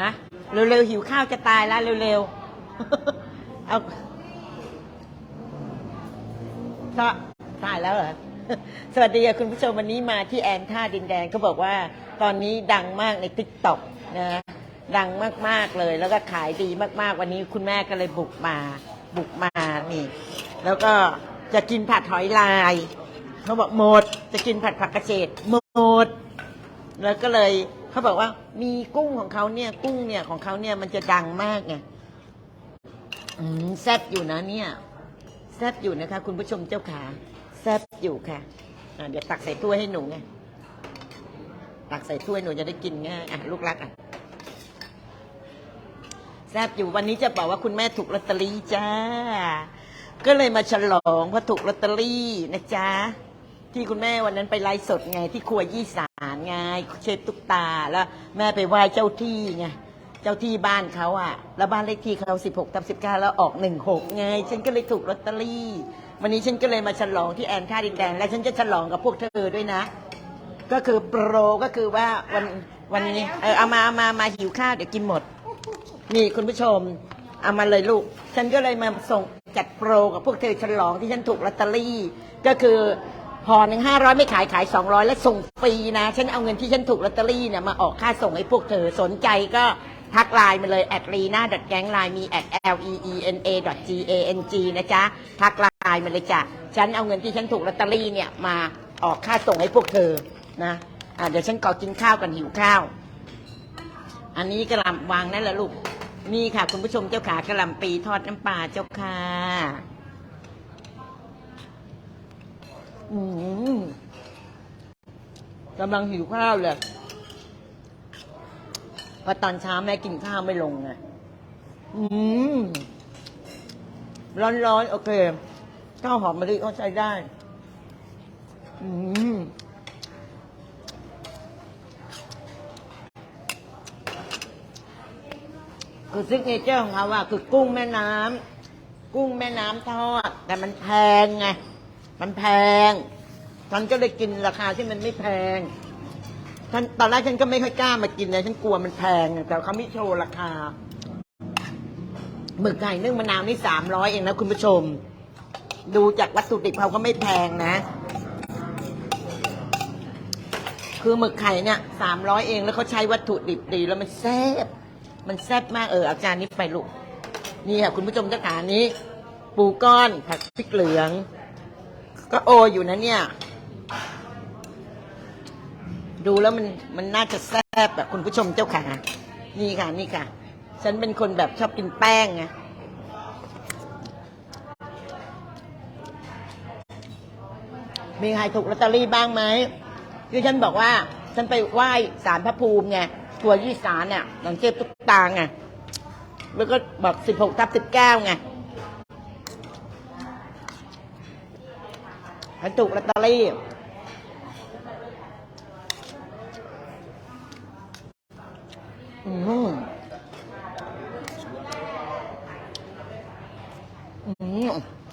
นะเร็วๆหิวข้าวจะตายแล้วเร็วๆเอาก็ตายแล้วเหรอสวัสดีค่ะคุณผู้ชมวันนี้มาที่แอนท่าดินแดงเขาบอกว่าตอนนี้ดังมากในติ๊กต็อกนะดังมากๆเลย แล้วก็ขายดีมากๆ วันนี้คุณแม่ก็เลยบุกมา บุกมานี่ แล้วก็จะกินผัดหอยลายเขาบอกหมด จะกินผัดผักกระเฉดหมด แล้วก็เลย เขาบอกว่ามีกุ้งของเขาเนี่ย กุ้งเนี่ยของเขาเนี่ยมันจะดังมากไงอืมแซ่บอยู่นะเนี่ยแซ่บอยู่นะคะ คุณผู้ชมเจ้าขาแซ่บอยู่ค่ะะเดี๋ยวตักใส่ถ้วยให้หนูไงตักใส่ถ้วยหนูจะได้กินง่ายอะลูกรักอะแซ่บอยู่วันนี้จะบอกว่าคุณแม่ถูกลอตเตอรี่จ้า ก็เลยมาฉลองเพราะถูกลอตเตอรี่นะจ๊ะที่คุณแม่วันนั้นไปไลฟ์สดไงที่ครัวยี่สาานไงเชฟตุ๊กตาแล้วแม่ไปไหว้เจ้าที่ไงเจ้าที่บ้านเขาอะแล้วบ้านเลขที่เขา16ทับ19 แล้วออก 16 ไง ฉันก็เลยถูกลอตเตอรี่ วันนี้ฉันก็เลยมาฉลองที่แอนท่าดินแดง และฉันจะฉลองกับพวกเธอด้วยนะ ก็คือโปรก็คือว่าวันวันนี้เออเอามาเอามามาหิวข้าวเดี๋ยวกินหมด นี่คุณผู้ชม เอามาเลยลูก ฉันก็เลยมาส่งจัดโปรกับพวกเธอฉลองที่ฉันถูกลอตเตอรี่ ก็คือ พอหนึ่งห้าร้อยไม่ขายขายสองร้อยและส่งฟรีนะ ฉันเอาเงินที่ฉันถูกลอตเตอรี่เนี่ยมาออกค่าส่งให้พวกเธอสนใจก็ทักไลน์มาเลยแอดรีนาดแกงไลน์มีแอด l e e n a g a n g นะจ๊ะ ทักไลน์มาเลยจ้ะ ฉันเอาเงินที่ฉันถูกลอตเตอรี่เนี่ยมาออกค่าส่งให้พวกเธอนะอะเดี๋ยวฉันขอกินข้าวกันหิวข้าว อันนี้กระลำวางนั่นแหละลูก นี่ค่ะ คุณผู้ชมเจ้าขากระลำปีทอดน้ำปลาเจ้าค่ะ กำลังหิวข้าวเลยพราะตอนเช้าแม่กินข้าวไม่ลงไงอืม ร้อนๆ โอเค ข้าวหอมมะลิก็ใช้ได้ อืมคือซิกเนเจอร์ของเขาอะคือกุ้งแม่น้ำกุ้งแม่น้ำทอด แต่มันแพงไง มันแพง ฉันก็เลยกินราคาที่มันไม่แพงฉันตอนแรกฉันก็ไม่ค่อยกล้ามากินนะฉันกลัวมันแพง แต่เขาไม่โชว์ราคาหมึกไก่นึ่งมะนาวนี่สามร้อยเองนะคุณผู้ชม ดูจากวัตถุดิบเขาก็ไม่แพงนะ คือหมึกไข่เนี่ยสามร้อยเองแล้วเขาใช้วัตถุดิบดีแล้วมันแซ่บมันแซ่บมากเอออาจารย์นี้ไปลูกนี่ค่ะคุณผู้ชมเจ้าขานี้ ปูก้อนผักพริกเหลือง ก็โออยู่นะเนี่ย ดูแล้วมันมันน่าจะแซ่บแบบคุณผู้ชมเจ้าขานี่ค่ะ นี่ค่ะ ฉันเป็นคนแบบชอบกินแป้งไงมีใครถูกลอตเตอรี่บ้างไหมคือฉันบอกว่า ฉันไปไหว้ศาลพระภูมิไงทัวยี่สารเนี่ยหลังเทพตุ๊กตาไงแล้วก็บอกสิบหกทับสิบเก้าไง ฉันถูกลอตเตอรี่อืมอืม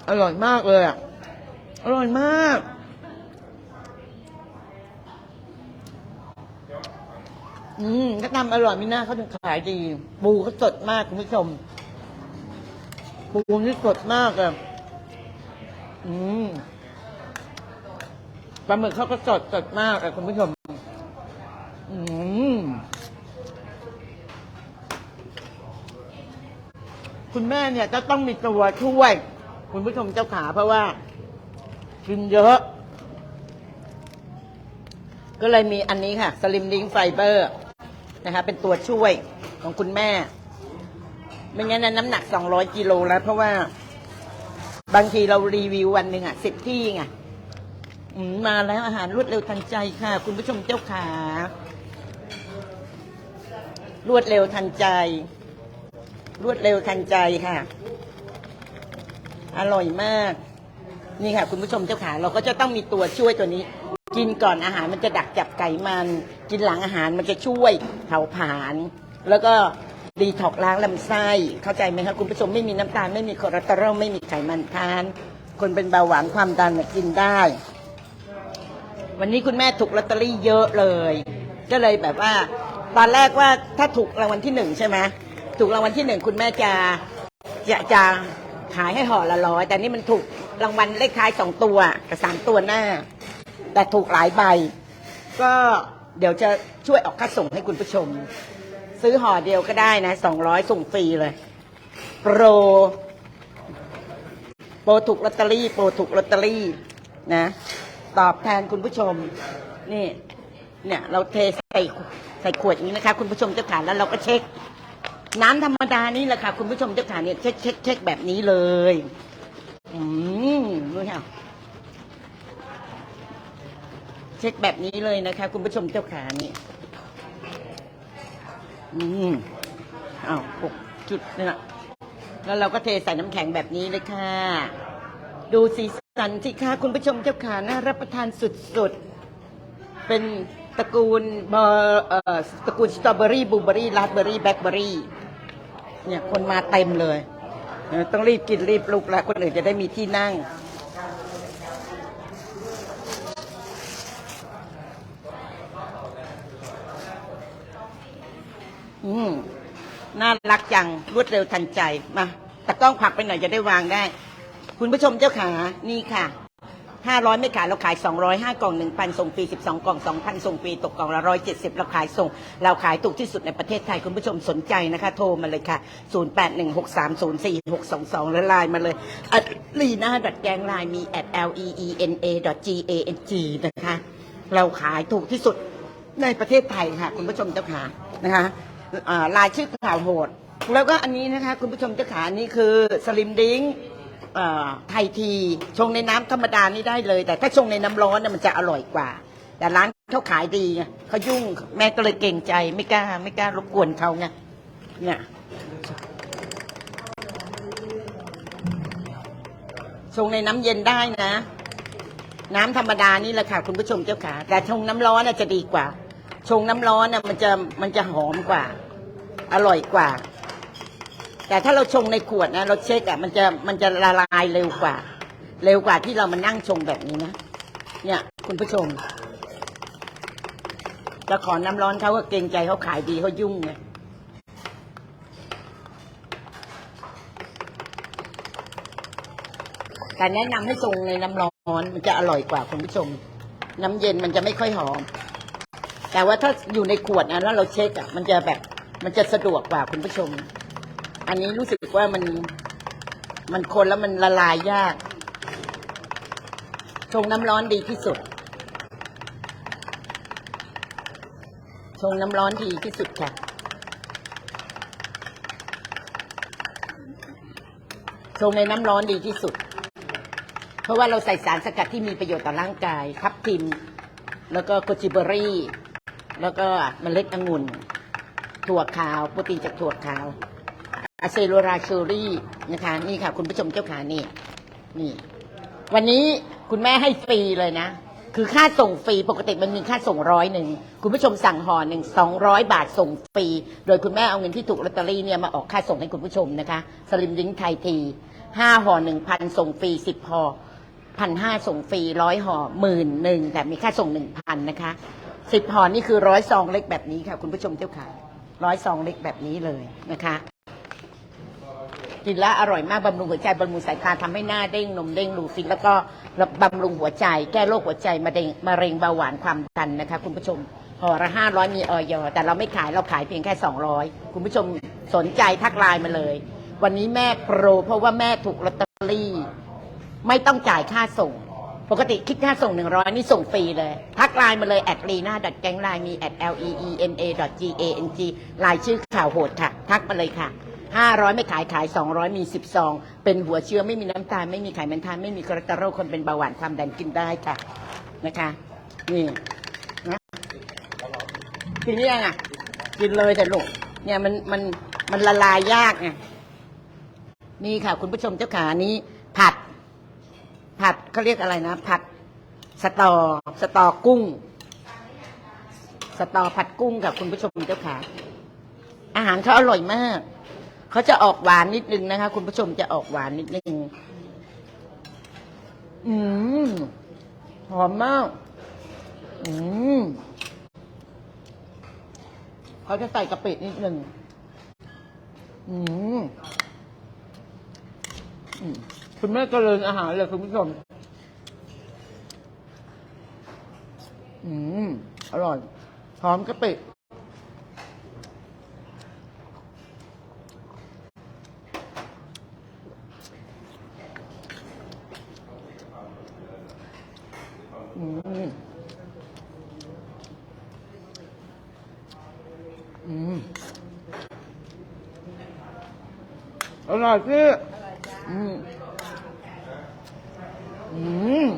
อร่อยมากเลยอะ อร่อยมาก อืมถ้าทำอร่อยม่น่าเขาถึงขายดี ปูเขาสดมากคุณผู้ชม ปูนี่สดมากเลยอืม ปลาหมึกเขาก็สดสดมากเลยคุณผู้ชม อืมคุณแม่เนี่ยจะต้องมีตัวช่วย คุณผู้ชมเจ้าขาเพราะว่า กินเยอะ ก็เลยมีอันนี้ค่ะ สลิมลิงไฟเบอร์นะคะเป็นตัวช่วยของคุณแม่ ไม่งั้นนะน้ำหนัก200กิโลแล้ว เพราะว่า บางทีเรารีวิววันหนึ่งอะสิบที่ไง อืมมาแล้วอาหารรวดเร็วทันใจค่ะ คุณผู้ชมเจ้าขารวดเร็วทันใจ รวดเร็วทันใจค่ะ อร่อยมาก นี่ค่ะ คุณผู้ชมเจ้าขาเราก็จะต้องมีตัวช่วยตัวนี้ กินก่อนอาหารมันจะดักจับไขมัน กินหลังอาหารมันจะช่วยเผาผลาญแล้วก็ดีท็อกล้างลำไส้ เข้าใจไหมคะคุณผู้ชมไม่มีน้ำตาลไม่มีคอเลสเตอรอลไม่มีไขมันทาน คนเป็นเบาหวานความดันกินได้ วันนี้คุณแม่ถูกลอตเตอรี่เยอะเลย ก็เลยแบบว่า ตอนแรกว่าถ้าถูกรางวัลที่หนึ่งใช่ไหมถูกรางวัลที่หนึ่งคุณแม่จะจะจะขายให้ห่อละร้อยแต่นี่มันถูกรางวัลเลขท้ายสองตัวกับสามตัวหน้า แต่ถูกหลายใบ ก็เดี๋ยวจะช่วยออกค่าส่งให้คุณผู้ชม ซื้อห่อเดียวก็ได้นะสองร้อยส่งฟรีเลย โปร โปรถูกลอตเตอรี่ โปรถูกลอตเตอรี่นะ ตอบแทนคุณผู้ชมนี่ เนี่ยเราเทใส่ใส่ขวดอย่างนี้นะคะ คุณผู้ชมเจ้าขาแล้วเราก็เช็ค น้ำธรรมดานี่แหละค่ะ คุณผู้ชมเจ้าขาเนี่ยเช็คเช็คเช็คแบบนี้เลย อืมดูค่ะเช็คแบบนี้เลยนะคะ คุณผู้ชมเจ้าขานี่อืมอ้าวหกจุดนี่ยแล้วเราก็เทใส่น้ำแข็งแบบนี้เลยค่ะ ดูสี สันสิคะคุณผู้ชมเจ้าขาน่ารับประทานสุดๆ เป็นตระกูลเบอร์เอ่อตระกูลสตรอเบอรี่บลูเบอรี่ราสเบอรี่แบล็คเบอรี่เนี่ยคนมาเต็มเลยเออต้องรีบกินรีบลุกแล้วคนอื่นจะได้มีที่นั่ง อืมน่ารักจังรวดเร็วทันใจ มาตะกล้องผลักไปหน่อยจะได้วางได้ คุณผู้ชมเจ้าขานี่ค่ะ 500 ไม่ขายเราขาย 205 กล่อง 1,000 ส่งฟรี 12 กล่อง 2,000 ส่งฟรีตกกล่องละ 170 เราขายส่ง เราขายถูกที่สุดในประเทศไทย คุณผู้ชมสนใจนะคะ โทรมาเลยค่ะ 0816304622 แล้วไลน์มาเลยอัดลีน่าดัดแกงไลน์มี at l e e n a g a n g นะคะ เราขายถูกที่สุดในประเทศไทยค่ะ คุณผู้ชมเจ้าขานะคะลายชื่อข่าวโหด แล้วก็อันนี้นะคะ คุณผู้ชมเจ้าขานี่คือสลิมดิ้ง ไทยทีชงในน้ำธรรมดานี่ได้เลย แต่ถ้าชงในน้ำร้อนเนี่ยมันจะอร่อยกว่า แต่ร้านเขาขายดีไงเขายุ่งแม่ก็เลยเกรงใจไม่กล้าไม่กล้ารบกวนเขาไงเนี่ยชงในน้ำเย็นได้นะ น้ำธรรมดานี่แหละค่ะคุณผู้ชมเจ้าขาแต่ชงน้ำร้อนน่ะจะดีกว่า ชงน้ำร้อนน่ะมันจะมันจะหอมกว่า อร่อยกว่า แต่ถ้าเราชงในขวดนะเราเช็คอะมันจะมันจะละลายเร็วกว่า เร็วกว่าที่เรามานั่งชงแบบนี้นะเนี่ย คุณผู้ชม จะขอน้ำร้อนเขาก็เกรงใจเขาขายดีเขายุ่งไงแต่แนะนำให้ชงในน้ำร้อนมันจะอร่อยกว่าคุณผู้ชม น้ำเย็นมันจะไม่ค่อยหอม แต่ว่าถ้าอยู่ในขวดนะแล้วเราเช็คอะมันจะแบบมันจะสะดวกกว่าคุณผู้ชม อันนี้รู้สึกว่ามันมันคนแล้วมันละลายยาก ชงน้ำร้อนดีที่สุด ชงน้ำร้อนดีที่สุดค่ะ ชงในน้ำร้อนดีที่สุด เพราะว่าเราใส่สารสกัดที่มีประโยชน์ต่อร่างกาย ทับทิม แล้วก็โกจิเบอรี่ แล้วก็เมล็ดองุ่น ถั่วขาว โปรตีนจากถั่วขาว อะเซโลราเชอรี่นะคะ นี่ค่ะ คุณผู้ชมเจ้าขานี่ นี่ วันนี้คุณแม่ให้ฟรีเลยนะ คือค่าส่งฟรีปกติมันมีค่าส่งร้อยหนึ่ง คุณผู้ชมสั่งห่อหนึ่งสองร้อยบาทส่งฟรี โดยคุณแม่เอาเงินที่ถูกลอตเตอรี่เนี่ยมาออกค่าส่งให้คุณผู้ชมนะคะ สลิมดิ้งไทยทีห้าห่อหนึ่งพันส่งฟรีสิบห่อพันห้าส่งฟรีร้อยห่อหมื่นหนึ่งแต่มีค่าส่งหนึ่งพันนะคะสิบห่อนี่คือร้อยซองเล็กแบบนี้ค่ะ คุณผู้ชมเจ้าขาร้อยซองเล็กแบบนี้เลยนะคะ กินแล้วอร่อยมากบำรุงหัวใจบำรุงสายตาทำให้หน้าเด้งนมเด้งดูฟินแล้วก็บำรุงหัวใจ แก้โรคหัวใจมะเร็งมะเร็งเบาหวานความดันนะคะ คุณผู้ชมห่อละห้าร้อยมีออยแต่เราไม่ขายเราขายเพียงแค่สองร้อยคุณผู้ชมสนใจทักไลน์มาเลย วันนี้แม่โปร เพราะว่าแม่ถูกลอตเตอรี่ ไม่ต้องจ่ายค่าส่ง ปกติคิดค่าส่งหนึ่งร้อยนี่ส่งฟรีเลย ทักไลน์มาเลยแอดลีน่าดัดแกงไลน์มี at l e e n a g a n g ไลน์ชื่อข่าวโหดค่ะ ทักมาเลยค่ะ ห้าร้อยไม่ขายขายสองร้อยมีสิบซองเป็นหัวเชื้อไม่มีน้ำตาลไม่มีไขมันทานไม่มีคอเลสเตอรอลคนเป็นเบาหวานความดันกินได้ค่ะนะคะนี่นะกินยังอะ กินเลยแต่ลูกเนี่ยมันมันมันละลายยากไงนี่ค่ะ คุณผู้ชมเจ้าขานี้ ผัด ผัดเขาเรียกอะไรนะ ผัดสตอสตอกุ้ง สตอผัดกุ้งกับคุณผู้ชมเจ้าขาอาหารเขาอร่อยมาก เขาจะออกหวานนิดนึงนะคะ คุณผู้ชมจะออกหวานนิดนึง อืมหอมมาก อืมเขาจะใส่กะปินิดหนึ่งอืมอืมคุณแม่ก็เลยอาหารเลยคุณผู้ชม อืม อร่อย หอมกะปิ อร่อยพี่อืมอืม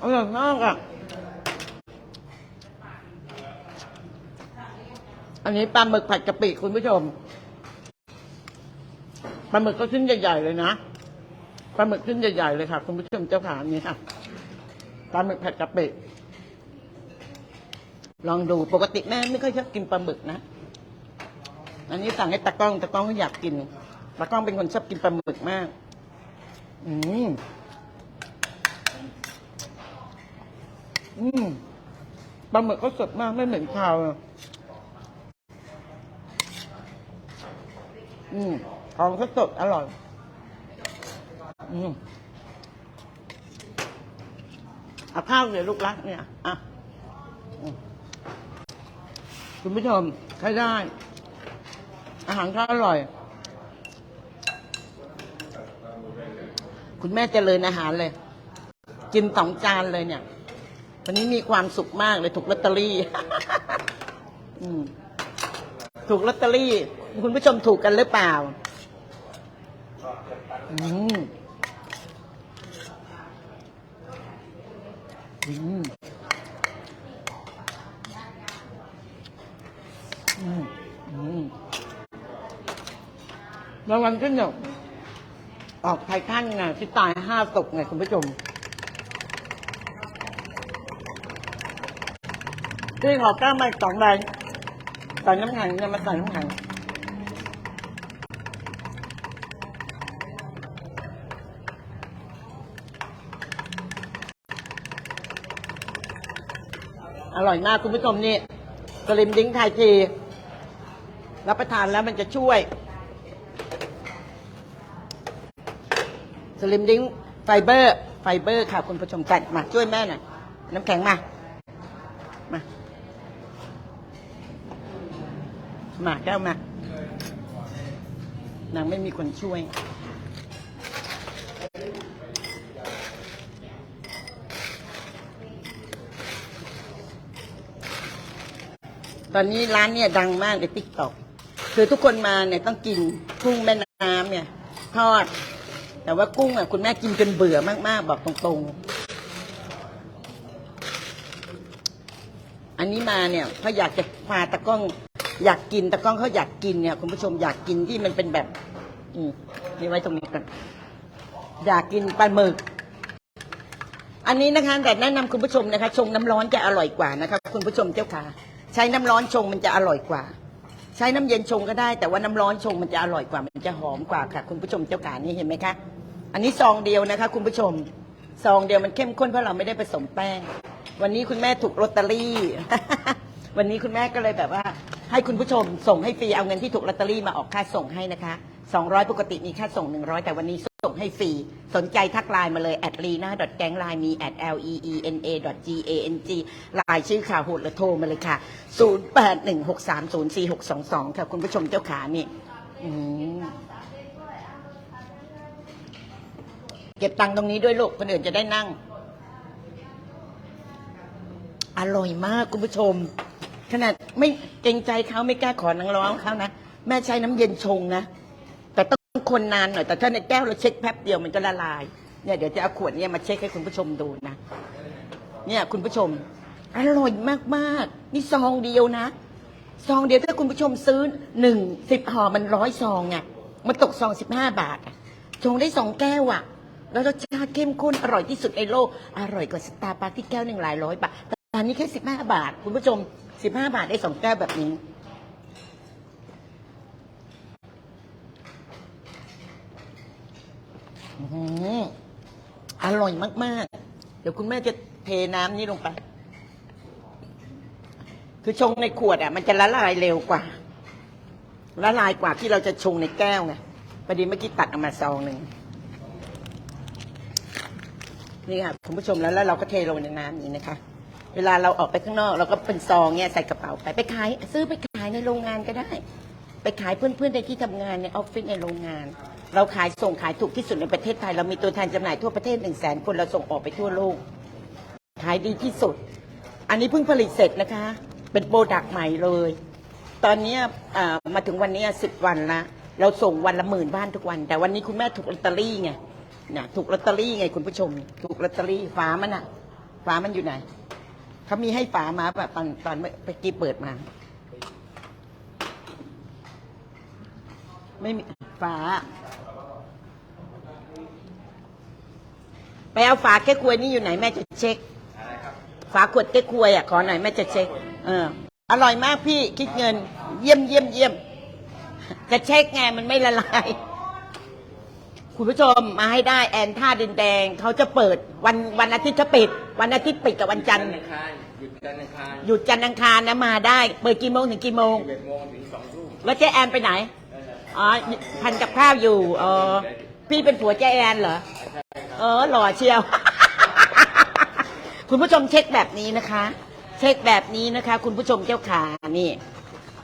อร่อยมากอะ อันนี้ปลาหมึกผัดกะปิคุณผู้ชม ปลาหมึกก็ชิ้นใหญ่ๆเลยนะ ปลาหมึกชิ้นใหญ่ๆเลยค่ะ คุณผู้ชมเจ้าขานี่ค่ะ ปลาหมึกผัดกะปิ ลองดู ปกติแม่ไม่ค่อยชอบกินปลาหมึกนะ อันนี้สั่งให้ตากล้องตากล้องก็อยากกินตากล้องเป็นคนชอบกินปลาหมึกมาก อืมอืมปลาหมึกก็สดมากไม่เหมือนคาวอะอืมของก็สดอร่อย อืมเอาข้าวเลยลูกรักเนี่ย อะ คุณผู้ชมใช้ได้ อาหารก็อร่อย คุณแม่เจริญอาหารเลย กินสองจานเลยเนี่ย วันนี้มีความสุขมากเลยถูกลอตเตอรี่ถูกลอตเตอรี่ คุณผู้ชมถูกกันหรือเปล่าอืมอืมอืมอืม แล้ววันที่หนึ่ออกไททันไงที่ตายห้าศพไงคุณผู้ชมพี่ขอก้ามาอีกสองใบใส่น้ำแข็งจะมาใส่น้ำแข็งอร่อยมากคุณผู้ชมนี่สลิมดิ้งไทยทีรับประทานแล้วมันจะช่วย ลิมดิ้งไฟเบอร์ ไฟเบอร์ค่ะคุณผู้ชมกันมาช่วยแม่หน่อยน้ำแข็งมา มา มาแก้วมานางไม่มีคนช่วย ตอนนี้ร้านเนี่ยดังมากในติ๊กต็อกคือทุกคนมาเนี่ยต้องกินกุ้งแม่น้ำเนี่ย ทอด แต่ว่ากุ้งอะคุณแม่กินจนเบื่อมากๆบอกตรงๆ อันนี้มาเนี่ยเขาอยากจะพาตะก้อง อยากกินตะก้องเขาอยากกินเนี่ยคุณผู้ชมอยากกินที่มันเป็นแบบ อืมนี่ไว้ตรงนี้กันอยากกินปลาหมึก อันนี้นะคะแต่แนะนำคุณผู้ชมนะคะ ชงน้ำร้อนจะอร่อยกว่านะคะคุณผู้ชมเจ้าค่ะ ใช้น้ำร้อนชงมันจะอร่อยกว่าใช้น้ำเย็นชงก็ได้แต่ว่าน้ำร้อนชงมันจะอร่อยกว่ามันจะหอมกว่าค่ะ คุณผู้ชมเจ้าขานี่เห็นไหมคะ อันนี้ซองเดียวนะคะ คุณผู้ชม ซองเดียวมันเข้มข้นเพราะเราไม่ได้ผสมแป้ง วันนี้คุณแม่ถูกลอตเตอรี่ วันนี้คุณแม่ก็เลยแบบว่า ให้คุณผู้ชมส่งให้ฟรีเอาเงินที่ถูกลอตเตอรี่มาออกค่าส่งให้นะคะ 200 ปกติมีค่าส่ง 100 แต่วันนี้ส่งให้ฟรี สนใจทักไลน์มาเลย at lena gang line มี at l e e n a g a n g ไลน์ชื่อข่าวโหดหรือโทรมาเลยค่ะ 0816304622 ค่ะคุณผู้ชมเจ้าขานี่อืม เก็บตังค์ตรงนี้ด้วยลูกคนอื่นจะได้นั่ง อร่อยมากคุณผู้ชม ขนาดไม่เกรงใจเขาไม่กล้าขอนังร้องเขานะ แม่ใช้น้ำเย็นชงนะ แต่ต้องคนนานหน่อยแต่ถ้าในแก้วเราเช็คแป๊บเดียวมันก็ละลายเนี่ยเดี๋ยวจะเอาขวดเนี่ยมาเช็คให้คุณผู้ชมดูนะ เนี่ยคุณผู้ชม อร่อยมากๆนี่ซองเดียวนะ ซองเดียวถ้าคุณผู้ชมซื้อหนึ่งสิบห่อมันร้อยซองอะมันตกซองสิบห้าบาทอะชงได้สองแก้วอะ แล้วรสชาติเข้มข้นอร่อยที่สุดในโลก อร่อยกว่าสตาร์บัคที่แก้วหนึ่งหลายร้อยบาทแต่ตอนนี้แค่สิบห้าบาท คุณผู้ชมสิบห้าบาทได้สองแก้วแบบนี้อื้อหือร่อยมาก ๆ เดี๋ยวคุณแม่จะเทน้ำนี้ลงไป คือชงในขวดอะ มันจะละลายเร็วกว่า ละลายกว่าที่เราจะชงในแก้วไงพอดีเมื่อกี้ตักเอามาซองหนึ่ง นี่ค่ะคุณผู้ชมแล้วแล้วเราก็เทลงในน้ำนี้นะคะ เวลาเราออกไปข้างนอก เราก็เป็นซองเนี่ยใส่กระเป๋าไปไปขายซื้อไปขายในโรงงานก็ได้ ไปขายเพื่อนๆในที่ทำงานในออฟฟิศในโรงงาน เราขายส่งขายถูกที่สุดในประเทศไทย เรามีตัวแทนจำหน่ายทั่วประเทศหนึ่งแสนคนเราส่งออกไปทั่วโลก ขายดีที่สุด อันนี้เพิ่งผลิตเสร็จนะคะ เป็นโปรดักต์ใหม่เลย ตอนนี้มาถึงวันนี้สิบวันละเราส่งวันละหมื่นบ้านทุกวัน แต่วันนี้คุณแม่ถูกลอตเตอรี่ไง เนี่ยถูกลอตเตอรี่ไงคุณผู้ชม ถูกลอตเตอรี่ฝามันอะฝามันอยู่ไหนเขามีให้ฝามาแบบตอนตอนเมื่อกี้เปิดมา ไม่มีฝาไปเอาฝาแก้ควยนี่อยู่ไหนแม่จะเช็คฝาขวดแก้ควยอะขอหน่อยแม่จะเช็ค เออ อร่อยมากพี่คิดเงิน เยี่ยมเยี่ยมเยี่ยมจะเช็คไงมันไม่ละลาย คุณผู้ชมมาให้ได้แอนท่าดินแดงเขาจะเปิดวันวันอาทิตย์จะปิด วันอาทิตย์ปิดกับวันจันทร์ อังคารหยุดจันทร์อังคารหยุดจันทร์อังคารนะมาได้ เปิดกี่โมงถึงกี่โมง 11โมงถึง2ทุ่มแล้วเจ๊แอนไปไหน อ๋อพันกับข้าวอยู่เออพี่เป็นผัวเจ๊แอนเหรอ เออหล่อเชียว คุณผู้ชมเช็คแบบนี้นะคะ เช็คแบบนี้นะคะ คุณผู้ชมเจ้าขานี่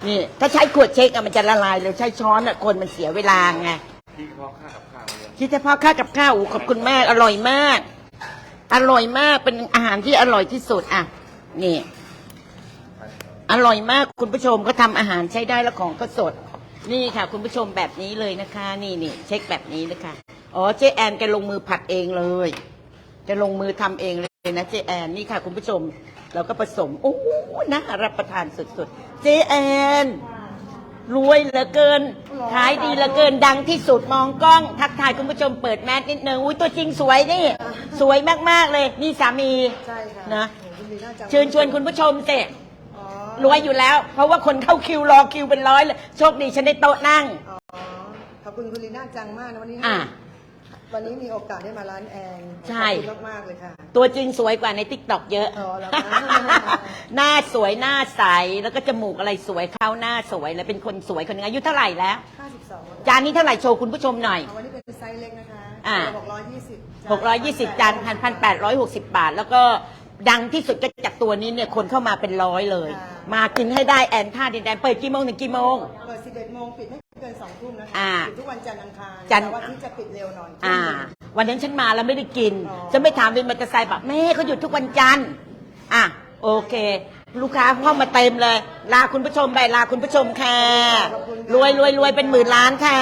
นี่ ถ้าใช้ขวดเช็คอะมันจะละลายเลยใช้ช้อนอะคนมันเสียเวลาไงที่เฉพาะค่ากับข้าวเลย คิดเฉพาะข้าวกับข้าวขอบคุณมาก อร่อยมาก อร่อยมากเป็นอาหารที่อร่อยที่สุดอะนี่ อร่อยมากคุณผู้ชมก็ทำอาหารใช้ได้แล้วของก็สด นี่ค่ะ คุณผู้ชมแบบนี้เลยนะคะ นี่นี่เช็คแบบนี้นะคะอ๋อเจแอนแกลงมือผัดเองเลยแกลงมือทำเองเลยนะเจแอนนี่ค่ะ คุณผู้ชม เราก็ผสมโอ้น่ารับประทานสุดๆเจแอน รวยเหลือเกิน ขายดีเหลือเกินดังที่สุดมองกล้อง ทักทายคุณผู้ชมเปิดแมสนิดนึงอุ้ยตัวจริงสวยนี่ สวยมากๆเลยนี่สามีใช่ค่ะนะโอ้โหคุณลีน่าจังเชิญชวนคุณผู้ชมสิอ๋อรวยอยู่แล้ว เพราะว่าคนเข้าคิวรอคิวเป็นร้อยเลยโชคดีฉันได้โต๊ะนั่ง อ๋อขอบคุณคุณลีน่าจังมากนะวันนี้อะ วันนี้มีโอกาสได้มาร้านแอนใช่ ขอบคุณมากๆเลยค่ะ ตัวจริงสวยกว่าในติ๊กต็อกเยอะ อ๋อแล้วคะ หน้าสวยหน้าใส แล้วก็จมูกอะไรสวยเข้าหน้าสวยเลยเป็นคนสวยคนหนึงอายุเท่าไหร่แล้ว 52จานนี้เท่าไหร่โชว์คุณผู้ชมหน่อยวันนี้เป็นไซส์เล็กนะคะอะ620 620 จานพันพันแปดร้อยหกสิบบาท แล้วก็ดังที่สุดก็จากตัวนี้เนี่ยคนเข้ามาเป็นร้อยเลยมากินให้ได้แอนท่าดินแดนเปิดกี่โมงถึงกี่โมง เปิด11โมงปิดไม่ เกิน2ทุ่มนะคะอ่าปิดทุกวันจันทร์อังคารจันทร์ แต่วันที่จะปิดเร็วหน่อยอ่า วันนั้นฉันมาแล้วไม่ได้กินอ๋อจะไม่ถามเป็นมอเตอร์ไซค์แบบแม่เขาหยุดทุกวันจันทร์อะโอเค ลูกค้าเข้ามาเต็มเลย ลาคุณผู้ชมไปลาคุณผู้ชมค่ะรวยรวยรวยเป็นหมื่นล้านค่ะ